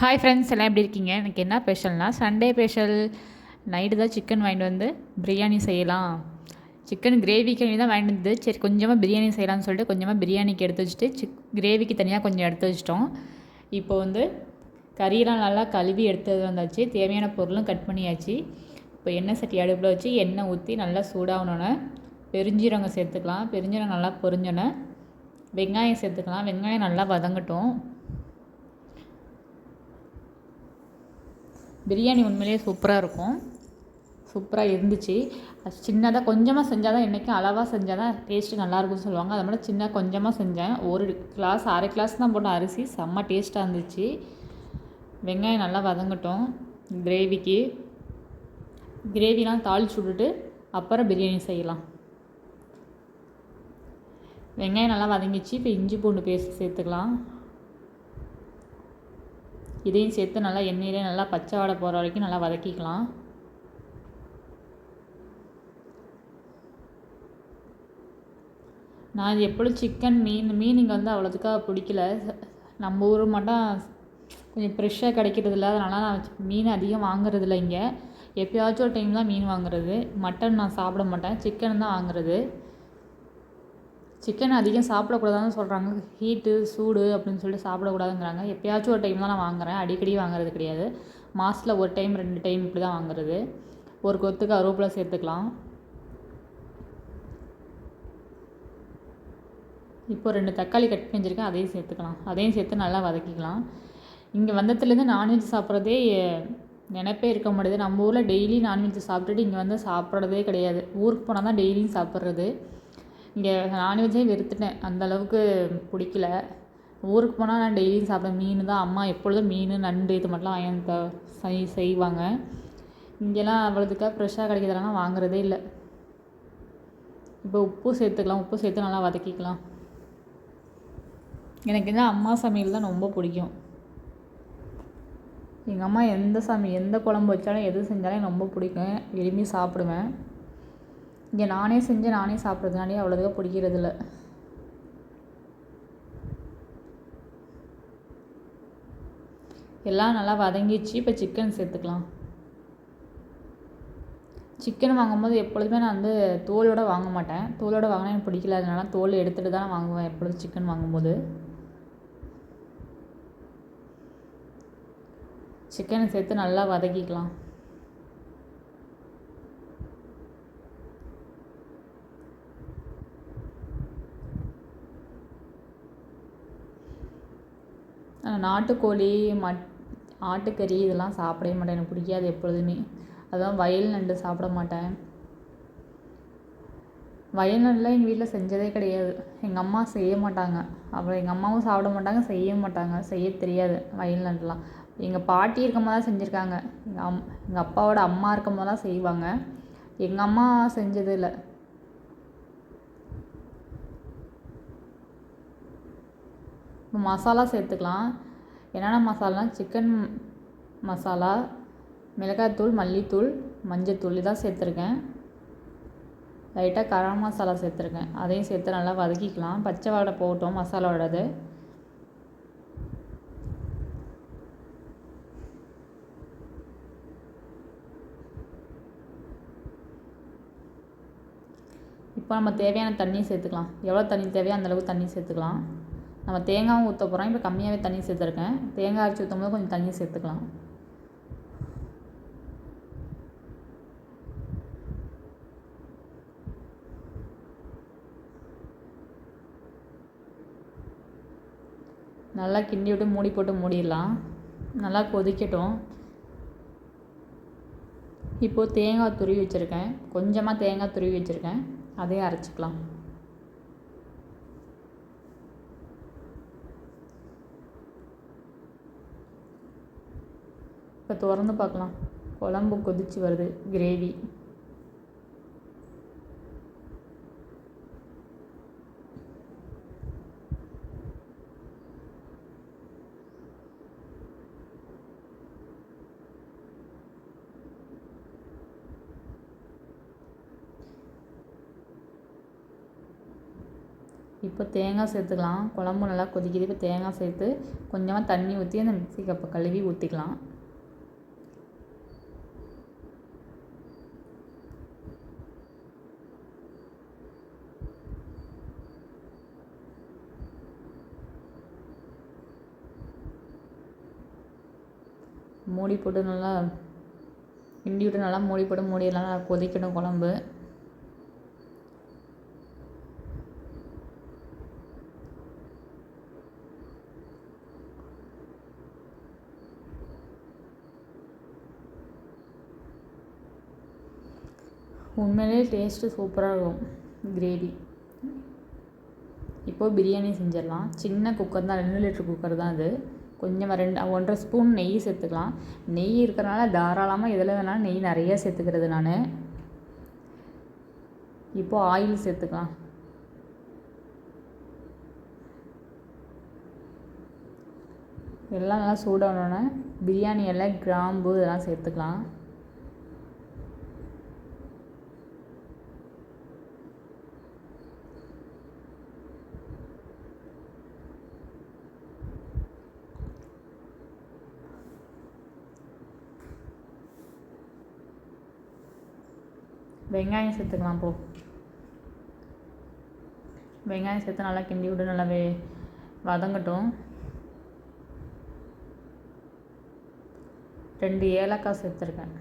Hi friends எல்லாம் எப்படி இருக்கீங்க? எனக்கு என்ன ஸ்பெஷல்னால் சண்டே ஸ்பெஷல் நைட்டு தான் சிக்கன் வாங்கிட்டு வந்து பிரியாணி செய்யலாம். சிக்கன் கிரேவிக்கு தான் வாங்கிட்டு வந்து சரி கொஞ்சமாக பிரியாணி செய்யலாம்னு சொல்லிட்டு கொஞ்சமாக பிரியாணிக்கு எடுத்து வச்சுட்டு சிக் கிரேவிக்கு தனியாக கொஞ்சம் எடுத்து வச்சிட்டோம். இப்போ வந்து கறியெல்லாம் நல்லா கழுவி எடுத்தது வந்தாச்சு. தேவையான பொருளும் கட் பண்ணியாச்சு. இப்போ எண்ணெய் சட்டி அடுப்பில் வச்சு எண்ணெய் ஊற்றி நல்லா சூடாகணுன்னு பெருஞ்சீரகம் சேர்த்துக்கலாம். பெருஞ்சீரகம் நல்லா பொரிஞ்சோன்னே வெங்காயம் சேர்த்துக்கலாம். வெங்காயம் நல்லா வதங்கட்டும். பிரியாணி உண்மையிலேயே சூப்பராக இருக்கும். சூப்பராக இருந்துச்சு. அது சின்னதாக கொஞ்சமாக செஞ்சால் தான் என்றைக்கும் அளவாக செஞ்சால் தான் டேஸ்ட்டு நல்லாயிருக்கும்னு சொல்லுவாங்க. அது மாதிரி சின்ன கொஞ்சமாக செஞ்சேன். ஒரு கிளாஸ் அரை கிளாஸ் தான் போட்ட அரிசி. செம்ம டேஸ்ட்டாக இருந்துச்சு. வெங்காயம் நல்லா வதங்கட்டும். கிரேவிக்கு கிரேவிலாம் தாளிச்சு விட்டுட்டு அப்புறம் பிரியாணி செய்யலாம். வெங்காயம் நல்லா வதங்கிச்சு. இப்போ இஞ்சி பூண்டு பேஸ்ட் சேர்த்துக்கலாம். இதையும் சேர்த்து நல்லா எண்ணெயிலே நல்லா பச்சை வாடை போகிற வரைக்கும் நல்லா வதக்கிக்கலாம். நான் இது எப்பொழுது சிக்கன் மீன் மீன் இங்கே வந்து அவ்வளோதுக்காக பிடிக்கல. நம்ம ஊர் மட்டும் கொஞ்சம் ஃப்ரெஷ்ஷாக கிடைக்கிறது இல்லை. அதனால் நான் மீன் அதிகம் வாங்குறதில்ல இங்கே. எப்போயாச்சும் ஒரு டைம் தான் மீன் வாங்குறது. மட்டன் நான் சாப்பிட மாட்டேன். சிக்கன் தான் வாங்குறது. சிக்கன் அதிகம் சாப்பிடக்கூடாதுன்னு சொல்கிறாங்க ஹீட்டு சூடு அப்படின்னு சொல்லிட்டு சாப்பிடக்கூடாதுங்கிறாங்க. எப்போயாச்சும் ஒரு டைம் தான் நான் வாங்குகிறேன் அடிக்கடி வாங்குறது கிடையாது. மாதத்தில் ஒரு டைம் ரெண்டு டைம் இப்படி தான் வாங்குறது. ஒரு கொத்துக்கு அருவேப்பிலை சேர்த்துக்கலாம். இப்போ ரெண்டு தக்காளி கட் பண்ணிச்சிருக்கேன் அதையும் சேர்த்துக்கலாம். அதையும் சேர்த்து நல்லா வதக்கிக்கலாம். இங்கே வந்ததுலேருந்து நான்வெஜ் சாப்பிட்றதே நினைப்பே இருக்க முடியாது நம்ம ஊரில் டெய்லி நான்வெஜ் சாப்பிட்டுட்டு இங்கே வந்து சாப்பிட்றதே கிடையாது. ஊருக்கு போனால் தான் டெய்லியும் சாப்பிட்றது. இங்கே நான்வெஜ்ஜே வெறுத்துட்டேன். அந்த அளவுக்கு பிடிக்கல. ஊருக்கு போனால் நான் டெய்லியும் சாப்பிடுவேன். மீன் தான் அம்மா எப்பொழுதும் மீன் நண்டு இது மட்டும் வாங்கி செய் செய்வாங்க. இங்கெல்லாம் அவ்வளோதுக்காக ஃப்ரெஷ்ஷாக கிடைக்கிறதெல்லாம் வாங்குறதே இல்லை. இப்போ உப்பு சேர்த்துக்கலாம். உப்பு சேர்த்து நல்லா வதக்கிக்கலாம். எனக்கு என்ன அம்மா சமையல் தான் ரொம்ப பிடிக்கும். எங்கள் அம்மா எந்த சமை எந்த குழம்பு வச்சாலும் எது செஞ்சாலும் ரொம்ப பிடிக்கும். விரும்பி சாப்பிடுவேன். இங்கே நானே செஞ்சு நானே சாப்பிட்றதுனாலே பிடிக்கிறது பிடிக்கிறதில்ல. எல்லாம் நல்லா வதங்கிச்சு இப்போ சிக்கன் சேர்த்துக்கலாம். சிக்கன் வாங்கும்போது எப்பொழுதுமே நான் வந்து தோலோடு வாங்க மாட்டேன். தோலோடு வாங்கினா எனக்கு பிடிக்கல. அதனால தோல் எடுத்துகிட்டு தான் வாங்குவேன் எப்பொழுதும் சிக்கன் வாங்கும்போது. சிக்கனை சேர்த்து நல்லா வதக்கிக்கலாம். நாட்டுக்கோழி மட் ஆட்டுக்கறி இதெல்லாம் சாப்பிடவே மாட்டேன். எனக்கு பிடிக்காது எப்பொழுதுமே. அதுதான் வயல் நண்டு சாப்பிட மாட்டேன். வயல் நண்டுலாம் எங்கள் வீட்டில் செஞ்சதே கிடையாது. எங்கள் அம்மா செய்ய மாட்டாங்க. அப்புறம் எங்கள் அம்மாவும் சாப்பிட மாட்டாங்க செய்ய மாட்டாங்க. செய்ய தெரியாது வயல் நண்டுலாம். எங்கள் பாட்டி இருக்கும் போது தான் செஞ்சுருக்காங்க. எங்கள் அம் எங்கள் அப்பாவோட அம்மா இருக்கும் போது தான் செய்வாங்க. எங்கள் அம்மா செஞ்சது இல்லை இப்போ மசாலா சேர்த்துக்கலாம். என்னென்ன மசாலானா சிக்கன் மசாலா மிளகாய்த்தூள் மல்லித்தூள் மஞ்சத்தூள் இதான் சேர்த்துருக்கேன். லைட்டாக கரம் மசாலா சேர்த்துருக்கேன். அதையும் சேர்த்து நல்லா வதக்கிக்கலாம். பச்சை வாடை போட்டோம் மசாலாவோடது இப்போ நம்ம தேவையான தண்ணி சேர்த்துக்கலாம். எவ்வளோ தண்ணி தேவையோ அந்தளவுக்கு தண்ணி சேர்த்துக்கலாம். நம்ம தேங்காயும் ஊற்ற போகிறோம் இப்போ கம்மியாகவே தண்ணி சேர்த்துருக்கேன். தேங்காய் அரைச்சி ஊற்றும் போது கொஞ்சம் தண்ணி சேர்த்துக்கலாம். நல்லா கிண்டி விட்டு மூடி போட்டு மூடிடலாம். நல்லா கொதிக்கட்டும். இப்போது தேங்காய் துருவி வச்சுருக்கேன். கொஞ்சமாக தேங்காய் துருவி வச்சுருக்கேன். அதையும் அரைச்சிக்கலாம். இப்போ திறந்து பார்க்கலாம் குழம்பு கொதிச்சு வருது. கிரேவி இப்போ தேங்காய் சேர்த்துக்கலாம். குழம்பு நல்லா கொதிக்குது. இப்போ தேங்காய் சேர்த்து கொஞ்சமாக தண்ணி ஊற்றி அந்த மிக்சி கப்பை கழுவி ஊற்றிக்கலாம் மூடி போட்டு நல்லா கிண்டி விட்டு நல்லா மூடி போட்டு மூடிடலாம் நல்லா கொதிக்கணும் குழம்பு. உண்மையிலே டேஸ்ட்டு சூப்பராக இருக்கும் கிரேவி இப்போது பிரியாணி செஞ்சிடலாம். சின்ன குக்கர் தான் ரெண்டு லிட்டர் குக்கர் தான் அது. கொஞ்சமாக ரெண்டு ஒன்றரை ஸ்பூன் நெய் சேர்த்துக்கலாம். நெய் இருக்கிறனால தாராளமாக எதில் வேணாலும் நெய் நிறைய சேர்த்துக்கிறது நான். இப்போது ஆயில் சேர்த்துக்கலாம். எல்லாம் நல்லா சூடானோடனே பிரியாணி எல்லாம் கிராம்பு இதெல்லாம் சேர்த்துக்கலாம். வெங்காயம் சேர்த்துக்கலாம் போ. வெங்காயம் சேர்த்து நல்லா கிண்டி விட்டு நல்லா வே வதங்கட்டும். ரெண்டு ஏலக்காய் சேர்த்துருக்கேன்.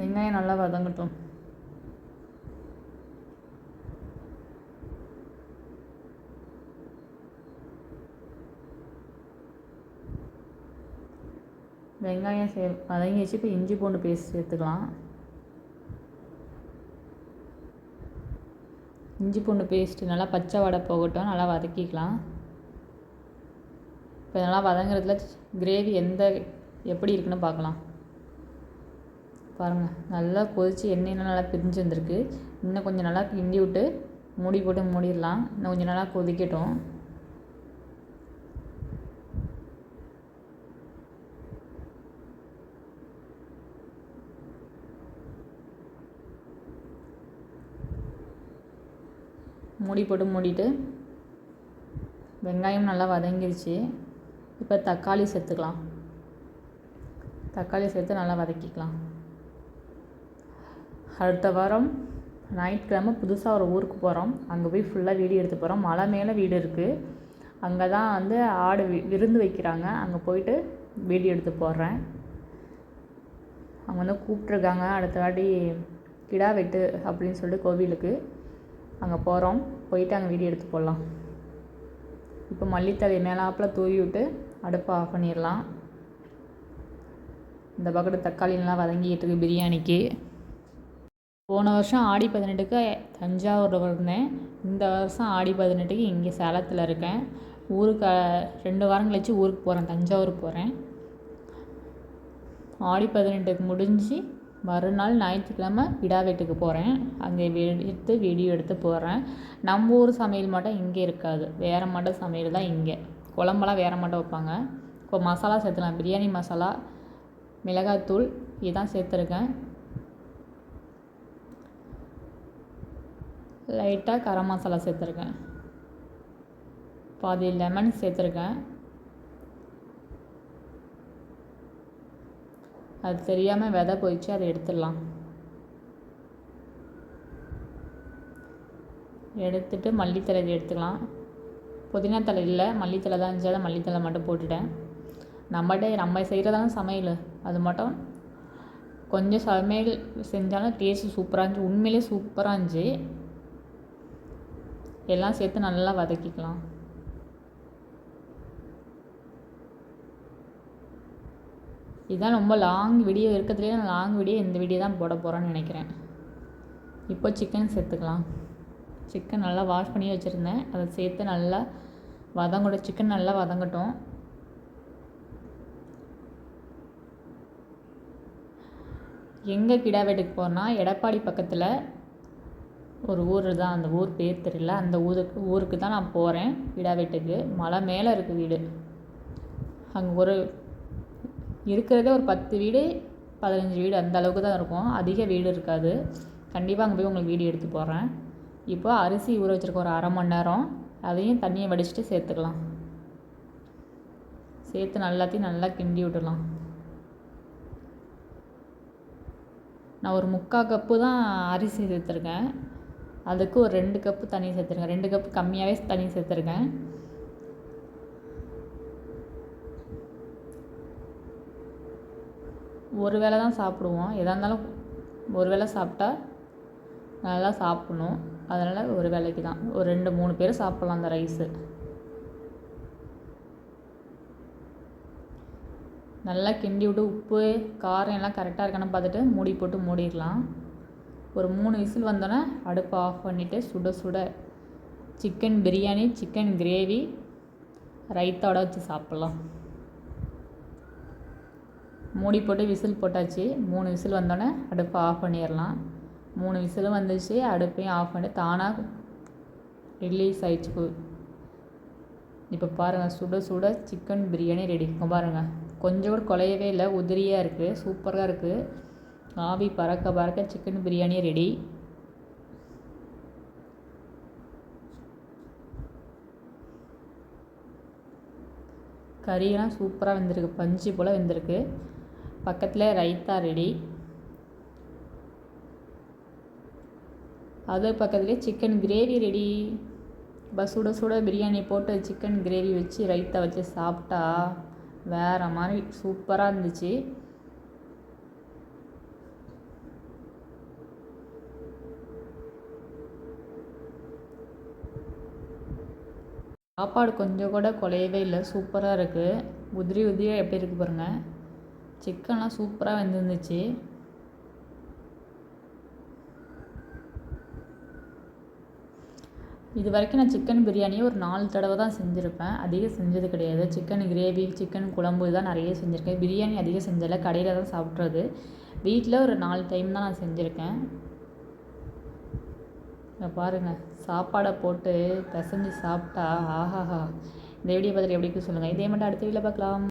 வெங்காயம் நல்லா வதங்கட்டும். வெங்காயம் சே வதங்கிடுச்சு இப்போ இஞ்சி பூண்டு பேஸ்ட் சேர்த்துக்கலாம். இஞ்சி பூண்டு பேஸ்ட்டு நல்லா பச்சை வடை போகட்டும் நல்லா வதக்கிக்கலாம். இப்போ நல்லா வதங்குறதுல கிரேவி எந்த எப்படி இருக்குன்னு பார்க்கலாம். பாருங்கள் நல்லா கொதித்து எண்ணெயெலாம் நல்லா பிரிஞ்சு வந்திருக்கு. இன்னும் கொஞ்சம் நல்லா கிண்டி விட்டு மூடி போட்டு மூடிடலாம். இன்னும் கொஞ்சம் நல்லா கொதிக்கட்டும். மூடி போட்டு மூடிட்டு வெங்காயம் நல்லா வதங்கிருச்சு. இப்போ தக்காளி சேர்த்துக்கலாம். தக்காளி சேர்த்து நல்லா வதக்கிக்கலாம். அடுத்த வாரம் ஞாயிற்றுக்கிழமை புதுசாக ஒரு ஊருக்கு போகிறோம் அங்கே போய் ஃபுல்லாக வீடியோ எடுத்து போகிறோம் மலை மேலே வீடு இருக்குது அங்கே தான் வந்து ஆடு வி விருந்து வைக்கிறாங்க. அங்கே போயிட்டு வீடியோ எடுத்து போடுறேன் அவங்க வந்து கூப்பிட்ருக்காங்க அடுத்த வாட்டி கிடா வெட்டு அப்படின்னு சொல்லிட்டு கோவிலுக்கு அங்கே போகிறோம் போயிட்டு அங்கே வீடியோ எடுத்து போடலாம். இப்போ மல்லித்தலை மேலாப்பில் தூவி விட்டு அடுப்பை ஆஃப் பண்ணிடலாம். இந்த பக்கத்து தக்காளி வதங்கிட்டு இருக்கு பிரியாணிக்கு. போன வருஷம் ஆடி பதினெட்டுக்கு தஞ்சாவூரில் இருந்தேன் இந்த வருஷம் ஆடி பதினெட்டுக்கு இங்கே சேலத்தில் இருக்கேன். ஊருக்கு ரெண்டு வாரம் கழிச்சு ஊருக்கு போகிறேன் தஞ்சாவூர் போகிறேன் ஆடி பதினெட்டுக்கு முடிஞ்சு மறுநாள் ஞாயிற்றுக்கிழமை விடா வீட்டுக்கு போகிறேன் அங்கே எடுத்து வீடியோ எடுத்து போடுறேன். நம்ம ஊர் சமையல் மட்டும் இங்கே இருக்காது. வேறு மட்டும் சமையல் தான் இங்கே. குழம்பெல்லாம் வேறு மட்டும் வைப்பாங்க. இப்போ மசாலா சேர்த்துலாம் பிரியாணி மசாலா மிளகாத்தூள் இதுதான் சேர்த்துருக்கேன். லைட்டாக கரம் மசாலா சேர்த்துருக்கேன். பாதி லெமன் சேர்த்துருக்கேன். அது தெரியாமல் விதை போயிடுச்சு அதை எடுத்துடலாம். எடுத்துட்டு மல்லித்தலை எடுத்துக்கலாம். புதினா தலை இல்லை மல்லித்தலை தான் இருந்துச்சு மல்லித்தலை மட்டும் போட்டுட்டேன். நம்மகிட்ட நம்ம செய்கிறதான சமையல் அது மட்டும் கொஞ்சம் சமையல் செஞ்சாலும் டேஸ்ட்டு சூப்பராக இருந்துச்சு. உண்மையிலே சூப்பராக இருந்துச்சு. எல்லாம் சேர்த்து நல்லா வதக்கிக்கலாம். இதுதான் ரொம்ப லாங் வீடியோ இருக்கிறதுலே நான் லாங் வீடியோ இந்த வீடியோ தான் போட போகிறேன்னு நினைக்கிறேன். இப்போ சிக்கன் சேர்த்துக்கலாம். சிக்கன் நல்லா வாஷ் பண்ணி வச்சுருந்தேன். அதை சேர்த்து நல்லா வதங்கட்டும். சிக்கன் நல்லா வதங்கட்டும். எங்கே கிடா வீட்டுக்கு போகிறேன்னா எடப்பாடி பக்கத்தில் ஒரு ஊர் தான். அந்த ஊர் பேர் தெரியல. அந்த ஊருக்கு ஊருக்கு தான் நான் போகிறேன் கிடா வீட்டுக்கு. மலை மேலே இருக்குது வீடு. அங்கே ஒரு இருக்கிறதே ஒரு பத்து வீடு பதினஞ்சு வீடு அந்த அளவுக்கு தான் இருக்கும். அதிக வீடு இருக்காது. கண்டிப்பாக அங்கே போய் உங்களுக்கு வீடியோ எடுத்து போடுறேன். இப்போ அரிசி ஊற வச்சுருக்க ஒரு அரை மணி நேரம் அதையும் தண்ணியை வடிச்சிட்டு சேர்த்துக்கலாம். சேர்த்து நல்லாத்தையும் நல்லா கிண்டி விட்டுலாம் நான் ஒரு முக்கால் கப்பு தான் அரிசி சேர்த்துருக்கேன். அதுக்கு ஒரு ரெண்டு கப்பு தண்ணி சேர்த்துருக்கேன். ரெண்டு கப்பு கம்மியாகவே தண்ணி சேர்த்துருக்கேன். ஒரு வேளை தான் சாப்பிடுவோம். எதாக இருந்தாலும் ஒரு வேளை சாப்பிட்டா நல்லா சாப்பிட்ணும். அதனால் ஒரு வேளைக்கு தான். ஒரு ரெண்டு மூணு பேர் சாப்பிட்லாம் அந்த ரைஸு. நல்லா கிண்டி விட்டு உப்பு காரம் எல்லாம் கரெக்டாக இருக்கான்னு பார்த்துட்டு மூடி போட்டு மூடிடலாம். ஒரு மூணு விசில் வந்தோன்னே அடுப்பை ஆஃப் பண்ணிவிட்டு சுட சுட சிக்கன் பிரியாணி சிக்கன் கிரேவி ரைத்தோட வச்சு சாப்பிட்லாம். மூடி போட்டு விசில் போட்டாச்சு. மூணு விசில் வந்தோடனே அடுப்பை ஆஃப் பண்ணிடலாம். மூணு விசிலும் வந்துச்சு. அடுப்பையும் ஆஃப் பண்ணி தானாக ரிலீஸ் ஆயிடுச்சு இப்போ பாருங்கள் சுட சுட சிக்கன் பிரியாணி ரெடி பாருங்கள் கொஞ்சம் கூட குலையவே இல்லை. உதிரியாக இருக்குது சூப்பராக இருக்குது ஆவி பறக்க பறக்க சிக்கன் பிரியாணி ரெடி கறியெல்லாம் சூப்பராக வெந்திருக்கு. பஞ்சு போல் வெந்திருக்கு. பக்கத்தில் ரைத்தா ரெடி. அது பக்கத்துலேயே சிக்கன் கிரேவி ரெடி பஸ் சுட சுட பிரியாணி போட்டு சிக்கன் கிரேவி வச்சு ரைத்தா வச்சு சாப்பிட்டா வேறு மாதிரி சூப்பராக இருந்துச்சு. சாப்பாடு கொஞ்சம் கூட குலையவே இல்லை. சூப்பராக இருக்குது உதிரி உதிரியாக எப்படி இருக்குது பாருங்கள் சிக்கன்லாம் சூப்பராக வெந்திருந்துச்சு. இது வரைக்கும் நான் சிக்கன் பிரியாணியை ஒரு நாலு தடவை தான் செஞ்சுருப்பேன். அதிகம் செஞ்சது கிடையாது. சிக்கன் கிரேவி சிக்கன் குழம்பு தான் நிறைய செஞ்சுருக்கேன். பிரியாணி அதிகம் செஞ்சதில்ல. கடையில் தான் சாப்பிட்றது. வீட்டில் ஒரு நாலு டைம் தான் நான் செஞ்சுருக்கேன். இங்கே பாருங்கள் சாப்பாடை போட்டு பிசைஞ்சு சாப்பிட்டா ஆஹாஹா. இந்த வீடியோ பார்த்துட்டு எப்படி சொல்லுங்கள் இதே மட்டும் அடுத்த வீடியோவில் பார்க்கலாம்.